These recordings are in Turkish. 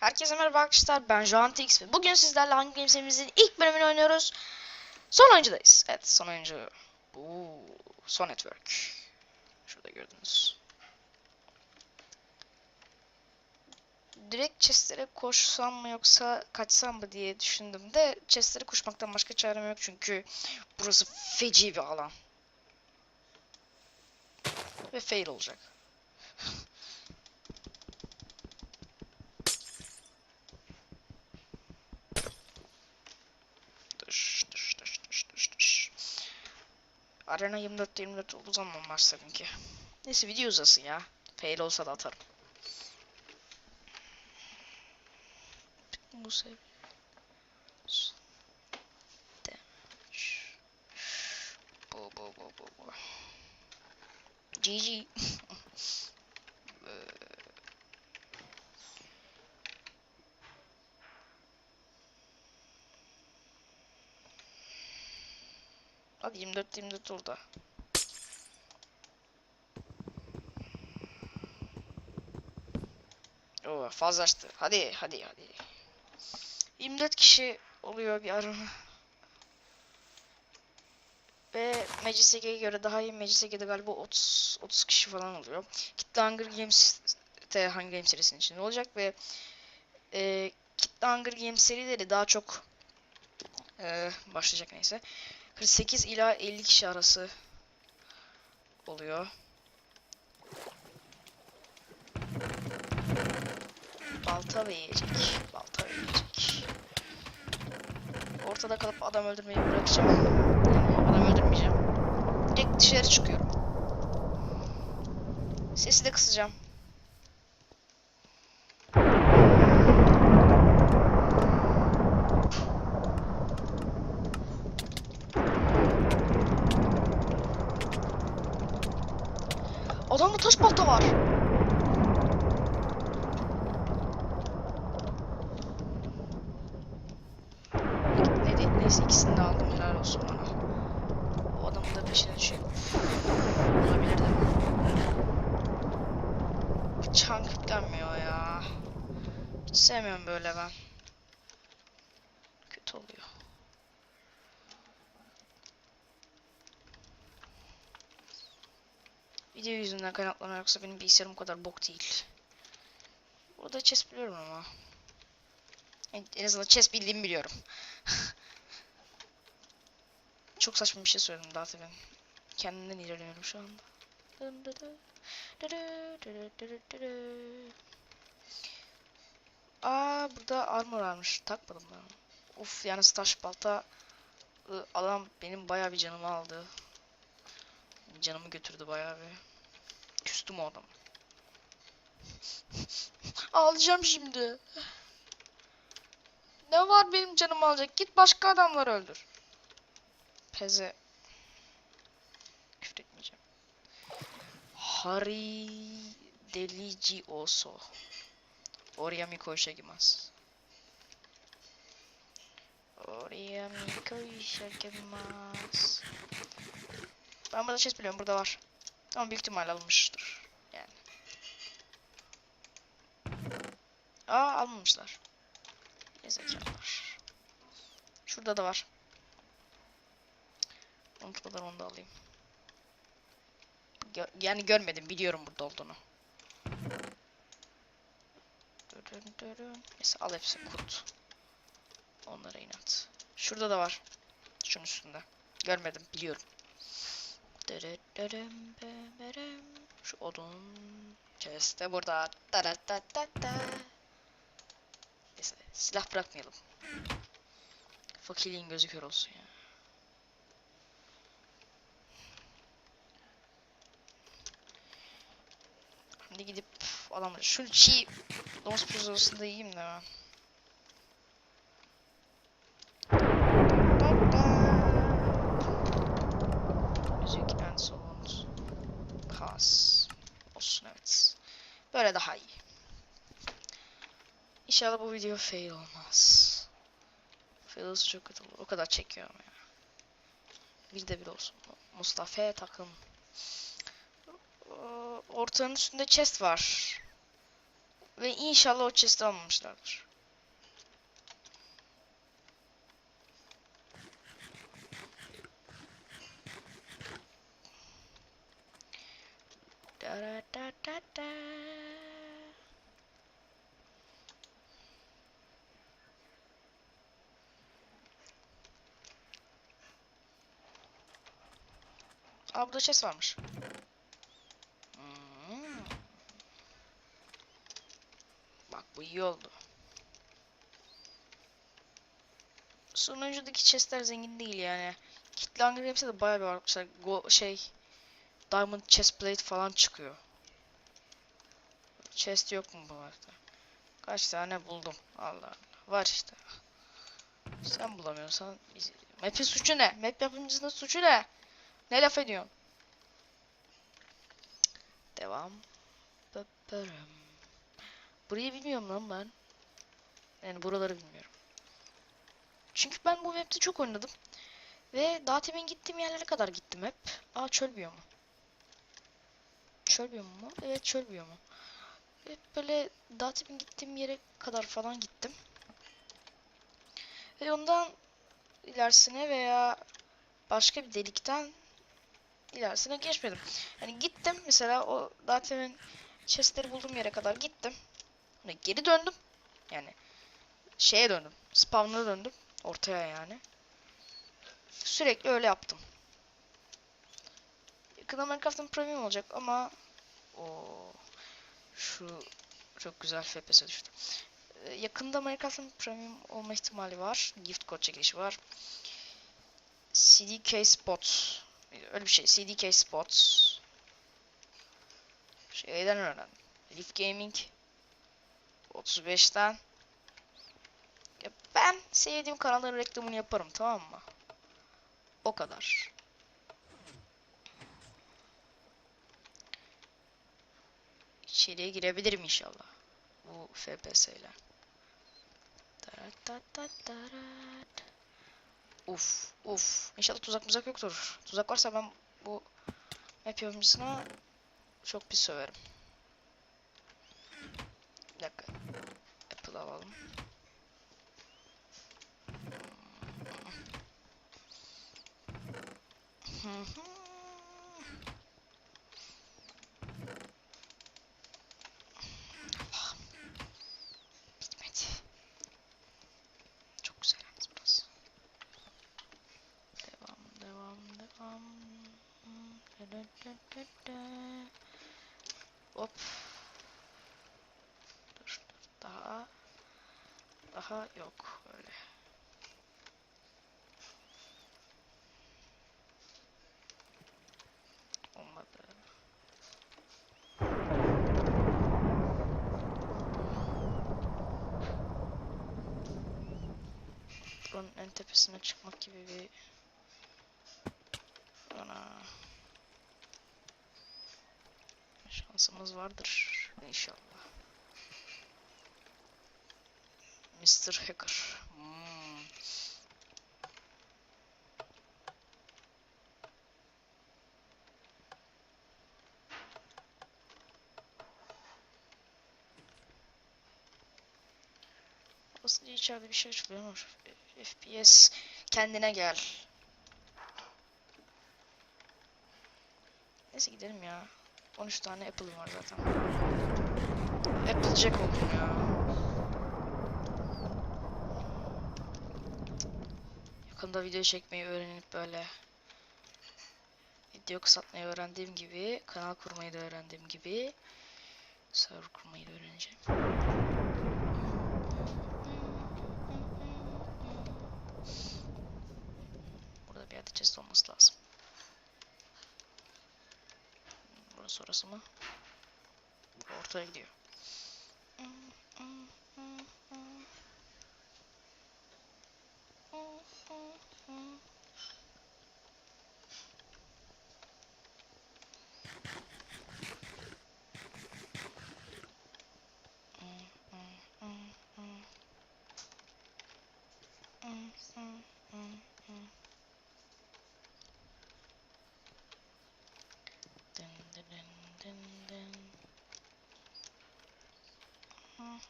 Herkese merhaba arkadaşlar ben Joantix ve bugün sizlerle Games serimizin ilk bölümünü oynuyoruz. Son oyuncudayız. Evet son oyuncu. Bu son network. Şurada gördünüz. Direkt chestlere koşsam mı yoksa kaçsam mı diye düşündüm de chestlere koşmaktan başka çarem yok çünkü burası feci bir alan. Ve fail olacak. Arena 24 24 olduğu zaman var tabii ki. Neyse video uzasın ya. Fail olsa da atarım. Bu seviye. Bu bu bu bu. GG. Ee, Hadi 24 24 orada. Oo fazlaştı. Hadi hadi hadi. 24 kişi oluyor bir arama. Ve Magic göre daha iyi Magic galiba 30 30 kişi falan oluyor. Kitle Hunger Games de Hunger Games serisinin içinde olacak ve e, Kitle Hunger Games serileri daha çok e, başlayacak neyse. 48 ila 50 kişi arası oluyor. Balta ve yiyecek. Balta ve yiyecek. Ortada kalıp adam öldürmeyi bırakacağım. Adam öldürmeyeceğim. Direkt dışarı çıkıyorum. Sesi de kısacağım. Adamda taş balta var. Ne de, neyse ikisini de aldım helal olsun bana. O adamın da peşine düşeyim. Olabilirdi. Bıçağım kilitlenmiyor ya. Hiç sevmiyorum böyle ben. Kötü oluyor. Video yüzünden kaynaklanıyor yoksa benim bilgisayarım kadar bok değil. Burada chess biliyorum ama. En, en azından chess bildiğimi biliyorum. Çok saçma bir şey söyledim daha tabii. Kendimden ilerliyorum şu anda. Dın dı dı. Dı dı dı dı dı dı dı. Aa burada armor varmış. Takmadım ben. Uf yani taş balta adam benim bayağı bir canımı aldı. Canımı götürdü bayağı bir. Küstüm o adam. Ağlayacağım şimdi. Ne var benim canımı alacak? Git başka adamlar öldür. Peze. Küfür etmeyeceğim. Hari delici oso. Oraya mi koşagimasu? Oraya mi koşagimasu? Ben burada chest biliyorum burada var. Ama büyük ihtimal alınmıştır. Yani. Aa almamışlar. Ne zekalar. Şurada da var. Unutmadan onu da alayım. Gö yani görmedim biliyorum burada olduğunu. Dürün. Neyse al hepsini kut. Onlara inat. Şurada da var. Şunun üstünde. Görmedim biliyorum. Şu odun chest'te burada. Neyse silah bırakmayalım. Fakirliğin gözü kör olsun ya. Şimdi gidip adamları şu çiğ domuz yiyeyim de ben. Müzik and sound. Kas. Olsun evet. Böyle daha iyi. İnşallah bu video fail olmaz. Fail olursa çok kötü olur. O kadar çekiyorum ya. Bir de bir olsun. Mustafa takım. Ee, Ortanın üstünde chest var. Ve inşallah o chest'i almamışlardır. Da da da da. Aa burada chest varmış. Hmm. Bak bu iyi oldu. Sonuncudaki chestler zengin değil yani. Hunger Games'e de bayağı bir. Mesela go şey Diamond Chestplate falan çıkıyor. Chest yok mu bu arada? Kaç tane buldum. Allah Allah. Var işte. Sen bulamıyorsan. Map'in suçu ne? Map yapımcısının suçu ne? Ne laf ediyorsun? Devam. Baparım. Burayı bilmiyorum lan ben. Yani buraları bilmiyorum. Çünkü ben bu map'te çok oynadım. Ve daha temin gittiğim yerlere kadar gittim hep. Aa çöl biyomu. Çöl biyomu mu? Evet çöl biyomu. Hep böyle daha temin gittiğim yere kadar falan gittim. Ve ondan ilerisine veya başka bir delikten ilerisine geçmedim. Yani gittim mesela o daha temin chestleri bulduğum yere kadar gittim. Hani geri döndüm. Yani şeye döndüm. Spawn'a döndüm. Ortaya yani. Sürekli öyle yaptım. Yakında Minecraft'ın premium olacak ama o şu çok güzel FPS düştü. Ee, Yakında Minecraft'ın premium olma ihtimali var. Gift code çekilişi var. CDK Spot. Öyle bir şey. CDK Spots. Şeyden öğrendim. Leaf Gaming 35'ten ya ben sevdiğim kanalların reklamını yaparım tamam mı? O kadar. İçeriye girebilirim inşallah. Bu FPS ile. Uf, uf. İnşallah tuzak muzak yoktur. Tuzak varsa ben bu map yapımcısına çok pis söverim. Bir dakika. Apple alalım. Hı hı. Allah'ım. Bitmedi. Çok güzel yalnız burası. Devam, devam, devam. Da, da, da, da, da. Hop. Dur, dur. Daha. Daha yok öyle. Olmadı. Buranın en tepesine çıkmak gibi bir Ana. Şansımız vardır inşallah. Mr. Hacker. Hmm. Aslında içeride bir şey çıkıyor FPS kendine gel. Neyse gidelim ya. 13 tane Apple'ım var zaten. Applejack oldum ya. Yakında video çekmeyi öğrenip böyle video kısaltmayı öğrendiğim gibi, kanal kurmayı da öğrendiğim gibi server kurmayı da öğreneceğim. Burada bir yerde chest olması lazım. Burası orası mı? Ortaya gidiyor.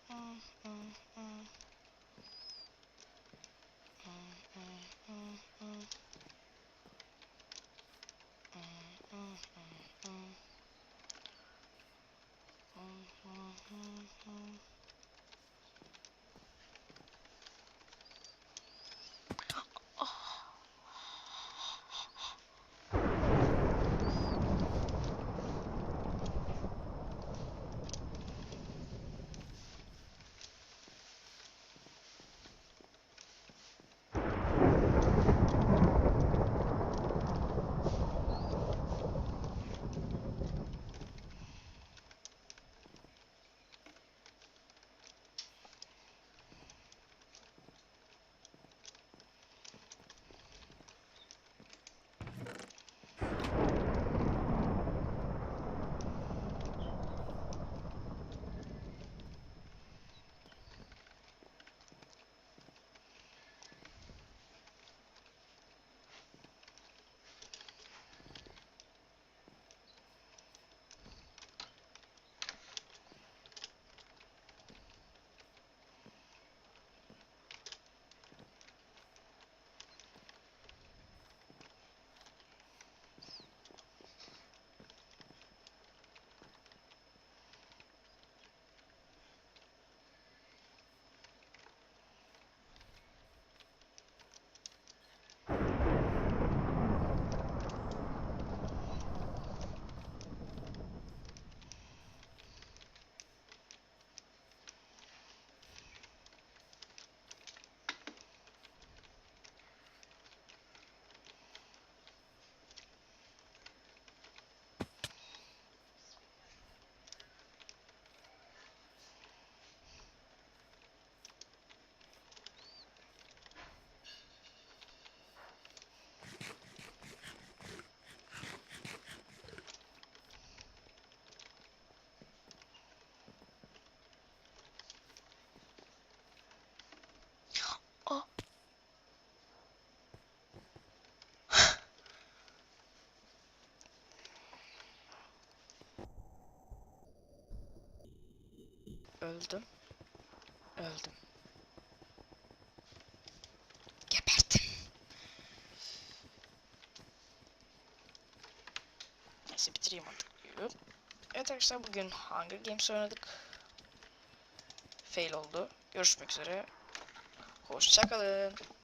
嗯嗯。Öldüm. Öldüm. Gebertim. Neyse bitireyim artık. Evet arkadaşlar bugün Hunger Games oynadık. Fail oldu. Görüşmek üzere. Hoşçakalın.